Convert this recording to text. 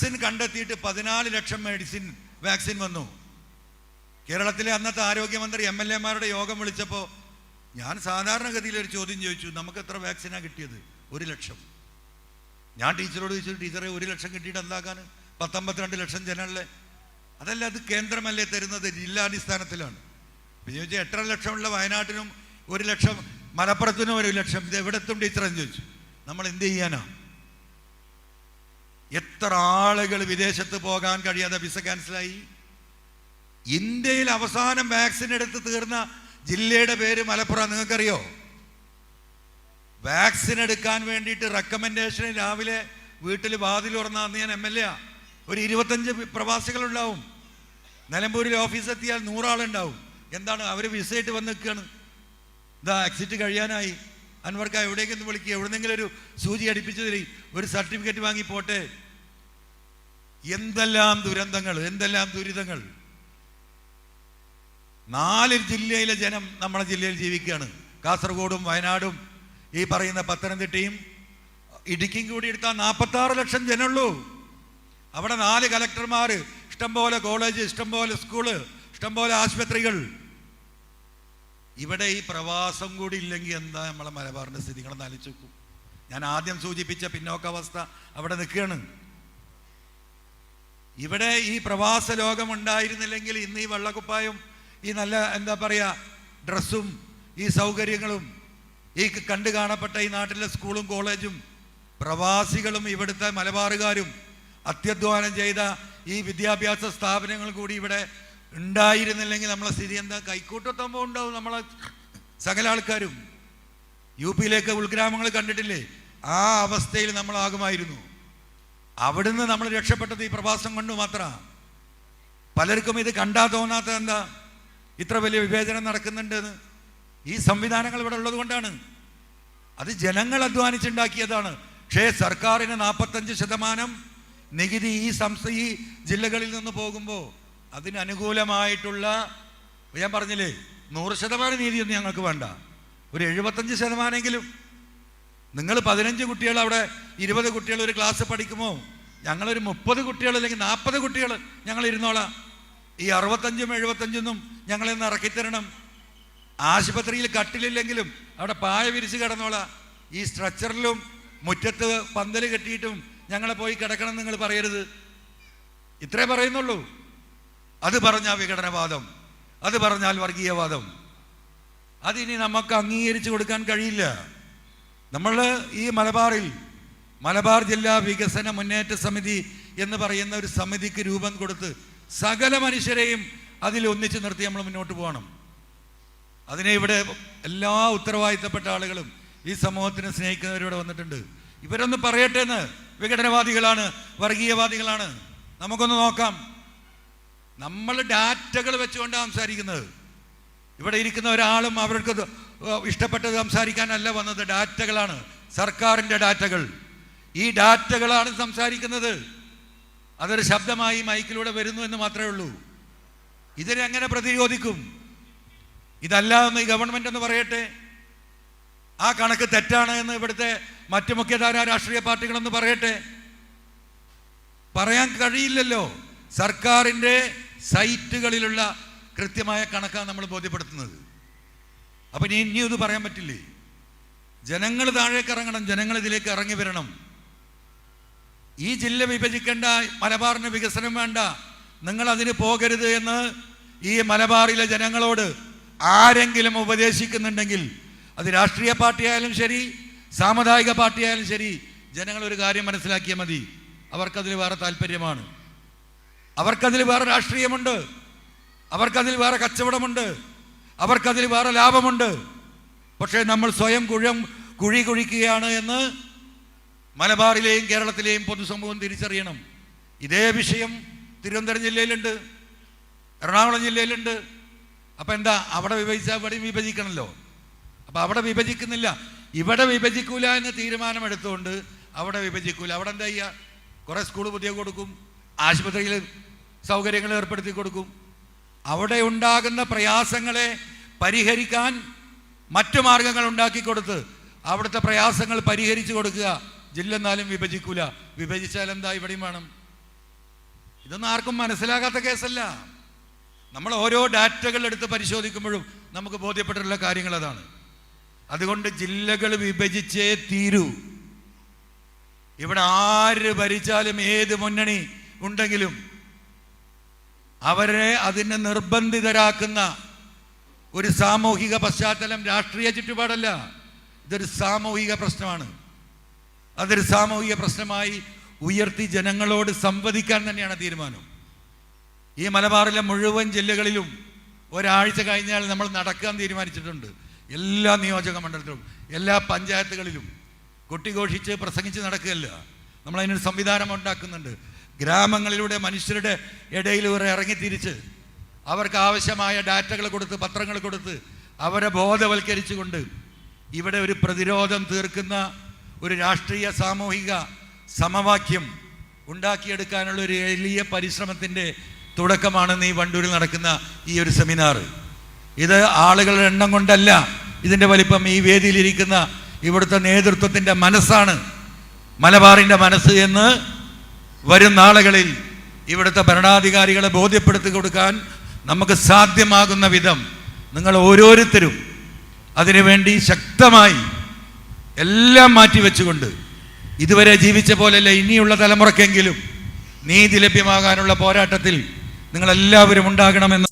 Vaccine കണ്ടെത്തിയിട്ട് പതിനാല് ലക്ഷം medicine vaccine വന്നു. കേരളത്തിലെ അന്നത്തെ ആരോഗ്യമന്ത്രി എം എൽ എമാരുടെ യോഗം വിളിച്ചപ്പോൾ ഞാൻ സാധാരണഗതിയിൽ ഒരു ചോദ്യം ചോദിച്ചു നമുക്ക് എത്ര വാക്സിനാണ് കിട്ടിയത്? ഒരു ലക്ഷം. ഞാൻ ടീച്ചറോട് ചോദിച്ചു ടീച്ചറെ ഒരു ലക്ഷം കിട്ടിയിട്ട് എന്താക്കാൻ പത്തൊമ്പത്തിരണ്ട് ലക്ഷം ജനങ്ങളെ. അതല്ല അത് കേന്ദ്രമല്ലേ തരുന്നത്? ജില്ലാടിസ്ഥാനത്തിലാണ് ചോദിച്ചാൽ എട്ടര ലക്ഷമുള്ള വയനാട്ടിനും ഒരു ലക്ഷം മലപ്പുറത്തിനും ഒരു ലക്ഷം ഇത് എവിടെത്തും ടീച്ചറെന്ന് ചോദിച്ചു. നമ്മൾ എന്ത് ചെയ്യാനാ? എത്ര ആളുകൾ വിദേശത്ത് പോകാൻ കഴിയാതെ വിസ ക്യാൻസലായി? ഇന്ത്യയിൽ അവസാനം വാക്സിൻ എടുത്ത് തീർന്ന ജില്ലയുടെ പേര് മലപ്പുറം നിങ്ങൾക്കറിയോ? വാക്സിൻ എടുക്കാൻ വേണ്ടിയിട്ട് റെക്കമെൻഡേഷൻ രാവിലെ വീട്ടിൽ വാതിൽ തുറന്ന ഞാൻ എം എൽ എ ഒരു ഇരുപത്തഞ്ച് പ്രവാസികളുണ്ടാവും. നിലമ്പൂരിൽ ഓഫീസ് എത്തിയാൽ നൂറാളുണ്ടാവും. എന്താണ്? അവർ വിസയിട്ട് വന്ന് നിൽക്കുകയാണ് ഇതാ എക്സിറ്റ് കഴിയാനായി. അൻവർക്ക എവിടേക്കൊന്ന് വിളിക്കുക എവിടെന്നെങ്കിലും ഒരു സൂചി അടിപ്പിച്ചു തരി ഒരു സർട്ടിഫിക്കറ്റ് വാങ്ങി പോട്ടെ. എന്തെല്ലാം ദുരന്തങ്ങൾ എന്തെല്ലാം ദുരിതങ്ങൾ. നാല് ജില്ലയിലെ ജനം നമ്മുടെ ജില്ലയിൽ ജീവിക്കുകയാണ്. കാസർഗോഡും വയനാടും ഈ പറയുന്ന പത്തനംതിട്ടയും. ഇടുക്കിയും കൂടി എടുത്താൽ നാൽപ്പത്തി ആറ് ലക്ഷം ജനമുള്ളൂ. അവിടെ നാല് കലക്ടർമാർ ഇഷ്ടംപോലെ കോളേജ് ഇഷ്ടംപോലെ സ്കൂൾ ഇഷ്ടംപോലെ ആശുപത്രികൾ. ഇവിടെ ഈ പ്രവാസം കൂടി ഇല്ലെങ്കിൽ എന്താ നമ്മളെ മലബാറിന്റെ സ്ഥിതി നിങ്ങളൊന്ന് ആലോചിച്ച് നോക്കൂ. ഞാൻ ആദ്യം സൂചിപ്പിച്ച പിന്നോക്കാവസ്ഥ അവിടെ നിൽക്കുകയാണ്. ഇവിടെ ഈ പ്രവാസ ലോകം ഉണ്ടായിരുന്നില്ലെങ്കിൽ ഇന്ന് ഈ വെള്ളക്കുപ്പായും ഈ നല്ല എന്താ പറയുക ഡ്രസ്സും ഈ സൗകര്യങ്ങളും ഈ കണ്ടു കാണപ്പെട്ട ഈ നാട്ടിലെ സ്കൂളും കോളേജും പ്രവാസികളും ഇവിടുത്തെ മലബാറുകാരും അത്യധ്വാനം ചെയ്ത ഈ വിദ്യാഭ്യാസ സ്ഥാപനങ്ങൾ കൂടി ഇവിടെ ഉണ്ടായിരുന്നില്ലെങ്കിൽ നമ്മളെ സ്ഥിതി എന്താ? കൈക്കൂട്ടത്തുമ്പോൾ ഉണ്ടാവും നമ്മളെ സകല ആൾക്കാരും. യു പിയിലേക്ക് ഉൾഗ്രാമങ്ങൾ കണ്ടിട്ടില്ലേ? ആ അവസ്ഥയിൽ നമ്മളാകുമായിരുന്നു. അവിടുന്ന് നമ്മൾ രക്ഷപ്പെട്ടത് ഈ പ്രവാസം കൊണ്ട് മാത്രമാണ് പലർക്കും ഇത് കണ്ടാ തോന്നാത്തത് എന്താ? ഇത്ര വലിയ വിവേചനം നടക്കുന്നുണ്ടെന്ന്. ഈ സംവിധാനങ്ങൾ ഇവിടെ ഉള്ളത് കൊണ്ടാണ്. അത് ജനങ്ങൾ അധ്വാനിച്ചുണ്ടാക്കിയതാണ്. പക്ഷേ സർക്കാരിന് നാൽപ്പത്തഞ്ച് ശതമാനം നികുതി ഈ സംസ്ഥ ഈ ജില്ലകളിൽ നിന്ന് പോകുമ്പോൾ അതിന് അനുകൂലമായിട്ടുള്ള ഞാൻ പറഞ്ഞില്ലേ നൂറ് ശതമാനം നീതിയൊന്നും ഞങ്ങൾക്ക് വേണ്ട. ഒരു എഴുപത്തഞ്ച് ശതമാനമെങ്കിലും നിങ്ങൾ പതിനഞ്ച് കുട്ടികൾ അവിടെ ഇരുപത് കുട്ടികൾ ഒരു ക്ലാസ് പഠിക്കുമോ? ഞങ്ങളൊരു മുപ്പത് കുട്ടികൾ അല്ലെങ്കിൽ നാൽപ്പത് കുട്ടികൾ ഞങ്ങൾ ഇരുന്നോളാം. ഈ അറുപത്തഞ്ചും എഴുപത്തഞ്ചൊന്നും ഞങ്ങളെ ഒന്ന് ഇറക്കിത്തരണം ആശുപത്രിയിൽ കട്ടിലില്ലെങ്കിലും അവിടെ പായ വിരിച്ച് കിടന്നോളാം. ഈ സ്ട്രക്ചറിലും മുറ്റത്ത് പന്തൽ കെട്ടിയിട്ടും ഞങ്ങളെ പോയി കിടക്കണം നിങ്ങൾ പറയരുത്. ഇത്രേ പറയുന്നുള്ളൂ. അത് പറഞ്ഞാൽ വിഘടനവാദം. അത് പറഞ്ഞാൽ വർഗീയവാദം. അതിനി നമുക്ക് അംഗീകരിച്ചു കൊടുക്കാൻ കഴിയില്ല. നമ്മൾ ഈ മലബാറിൽ മലബാർ ജില്ലാ വികസന മുന്നേറ്റ സമിതി എന്ന് പറയുന്ന ഒരു സമിതിക്ക് രൂപം കൊടുത്ത് സകല മനുഷ്യരെയും അതിൽ ഒന്നിച്ചു നിർത്തി നമ്മൾ മുന്നോട്ട് പോകണം. അതിനെ ഇവിടെ എല്ലാ ഉത്തരവാദിത്തപ്പെട്ട ആളുകളും ഈ സമൂഹത്തിനെ സ്നേഹിക്കുന്നവരിവിടെ വന്നിട്ടുണ്ട്. ഇവരൊന്ന് പറയട്ടെ എന്ന്. വിഘടനവാദികളാണ് വർഗീയവാദികളാണ്. നമുക്കൊന്ന് നോക്കാം. നമ്മൾ ഡാറ്റകൾ വെച്ചുകൊണ്ടാണ് സംസാരിക്കുന്നത്. ഇവിടെ ഇരിക്കുന്ന ഒരാളും അവർക്ക് ഇഷ്ടപ്പെട്ടത് സംസാരിക്കാനല്ല വന്നത്. ഡാറ്റകളാണ്. സർക്കാരിന്റെ ഡാറ്റകൾ. ഈ ഡാറ്റകളാണ് സംസാരിക്കുന്നത്. അതൊരു ശബ്ദമായി മൈക്കിലൂടെ വരുന്നു എന്ന് മാത്രമേ ഉള്ളൂ. ഇതിനെ എങ്ങനെ പ്രതിരോധിക്കും? ഇതല്ല എന്ന് ഈ ഗവൺമെന്റ് എന്ന് പറയട്ടെ? ആ കണക്ക് തെറ്റാണ് എന്ന് ഇവിടുത്തെ മറ്റു മുഖ്യധാര രാഷ്ട്രീയ പാർട്ടികളെന്ന് പറയട്ടെ? പറയാൻ കഴിയില്ലല്ലോ. സർക്കാരിന്റെ സൈറ്റുകളിലുള്ള കൃത്യമായ കണക്കാണ് നമ്മൾ ബോധ്യപ്പെടുത്തുന്നത്. അപ്പം ഇനി ഇനി ഇത് പറയാൻ പറ്റില്ലേ? ജനങ്ങൾ താഴേക്ക് ഇറങ്ങണം ജനങ്ങൾ ഇതിലേക്ക് ഇറങ്ങി വരണം. ഈ ജില്ല വിഭജിക്കേണ്ട മലബാറിന് വികസനം വേണ്ട നിങ്ങൾ അതിന് പോകരുത് എന്ന് ഈ മലബാറിലെ ജനങ്ങളോട് ആരെങ്കിലും ഉപദേശിക്കുന്നുണ്ടെങ്കിൽ അത് രാഷ്ട്രീയ പാർട്ടിയായാലും ശരി സാമുദായിക പാർട്ടിയായാലും ശരി ജനങ്ങൾ ഒരു കാര്യം മനസ്സിലാക്കിയാൽ മതി. അവർക്കതിൽ വേറെ താല്പര്യമാണ്. അവർക്കതിൽ വേറെ രാഷ്ട്രീയമുണ്ട്. അവർക്കതിൽ വേറെ കച്ചവടമുണ്ട്. അവർക്കതിൽ വേറെ ലാഭമുണ്ട്. പക്ഷേ നമ്മൾ സ്വയം കുഴം കുഴി കുഴിക്കുകയാണ് എന്ന് മലബാറിലെയും കേരളത്തിലെയും പൊതുസമൂഹം തിരിച്ചറിയണം. ഇതേ വിഷയം തിരുവനന്തപുരം ജില്ലയിലുണ്ട്. എറണാകുളം ജില്ലയിലുണ്ട്. അപ്പം എന്താ? അവിടെ വിഭജിച്ചാൽ ഇവിടെയും വിഭജിക്കണമല്ലോ അപ്പം അവിടെ വിഭജിക്കുന്നില്ല. ഇവിടെ വിഭജിക്കൂല എന്ന് തീരുമാനമെടുത്തുകൊണ്ട് അവിടെ വിഭജിക്കൂല. അവിടെ എന്താ ചെയ്യുക കുറേ സ്കൂൾ പുതിയ കൊടുക്കും. ആശുപത്രിയിൽ സൗകര്യങ്ങൾ ഏർപ്പെടുത്തി കൊടുക്കും. അവിടെ ഉണ്ടാകുന്ന പ്രയാസങ്ങളെ പരിഹരിക്കാൻ മറ്റു മാർഗങ്ങൾ ഉണ്ടാക്കി കൊടുത്ത് അവിടുത്തെ പ്രയാസങ്ങൾ പരിഹരിച്ചു കൊടുക്കുക. ജില്ല എന്നാലും വിഭജിക്കൂല. വിഭജിച്ചാൽ എന്താ ഇവിടെയും വേണം? ഇതൊന്നും ആർക്കും മനസ്സിലാകാത്ത കേസല്ല. നമ്മൾ ഓരോ ഡാറ്റകൾ എടുത്ത് പരിശോധിക്കുമ്പോഴും നമുക്ക് ബോധ്യപ്പെട്ടിട്ടുള്ള കാര്യങ്ങൾ അതാണ്. അതുകൊണ്ട് ജില്ലകൾ വിഭജിച്ചേ തീരൂ. ഇവിടെ ആര് ഭരിച്ചാലും ഏത് മുന്നണി ഉണ്ടെങ്കിലും അവരെ അതിനെ നിർബന്ധിതരാക്കുന്ന ഒരു സാമൂഹിക പശ്ചാത്തലം രാഷ്ട്രീയ ചുറ്റുപാടല്ല. ഇതൊരു സാമൂഹിക പ്രശ്നമാണ്. അതൊരു സാമൂഹിക പ്രശ്നമായി ഉയർത്തി ജനങ്ങളോട് സംവദിക്കാൻ തന്നെയാണ് തീരുമാനം. ഈ മലബാറിലെ മുഴുവൻ ജില്ലകളിലും ഒരാഴ്ച കഴിഞ്ഞാൽ നമ്മൾ നടക്കാൻ തീരുമാനിച്ചിട്ടുണ്ട്. എല്ലാ നിയോജക മണ്ഡലത്തിലും എല്ലാ പഞ്ചായത്തുകളിലും. കൊട്ടിഘോഷിച്ച് പ്രസംഗിച്ച് നടക്കുകയല്ല. നമ്മളതിനൊരു സംവിധാനം ഉണ്ടാക്കുന്നുണ്ട്. ഗ്രാമങ്ങളിലൂടെ മനുഷ്യരുടെ ഇടയിൽ ഇവർ ഇറങ്ങിത്തിരിച്ച് അവർക്ക് ആവശ്യമായ ഡാറ്റകൾ കൊടുത്ത് പത്രങ്ങൾ കൊടുത്ത് അവരെ ബോധവൽക്കരിച്ചുകൊണ്ട് ഇവിടെ ഒരു പ്രതിരോധം തീർക്കുന്ന ഒരു രാഷ്ട്രീയ സാമൂഹിക സമവാക്യം ഉണ്ടാക്കിയെടുക്കാനുള്ള ഒരു വലിയ പരിശ്രമത്തിന്റെ തുടക്കമാണ് ഈ വണ്ടൂരിൽ നടക്കുന്ന ഈ ഒരു സെമിനാർ. ഇത് ആളുകളുടെ എണ്ണം കൊണ്ടല്ല ഇതിന്റെ വലിപ്പം ഈ വേദിയിലിരിക്കുന്ന ഇവിടുത്തെ നേതൃത്വത്തിന്റെ മനസ്സാണ് മലബാറിന്റെ മനസ്സ് എന്ന് വരും നാളുകളിൽ ഇവിടുത്തെ ഭരണാധികാരികളെ ബോധ്യപ്പെടുത്തി കൊടുക്കാൻ നമുക്ക് സാധ്യമാകുന്ന വിധം നിങ്ങൾ ഓരോരുത്തരും അതിനുവേണ്ടി ശക്തമായി എല്ലാം മാറ്റിവെച്ചുകൊണ്ട് ഇതുവരെ ജീവിച്ച പോലെയല്ല ഇനിയുള്ള തലമുറക്കെങ്കിലും നീതി ലഭ്യമാകാനുള്ള പോരാട്ടത്തിൽ നിങ്ങളെല്ലാവരും ഉണ്ടാകണമെന്ന്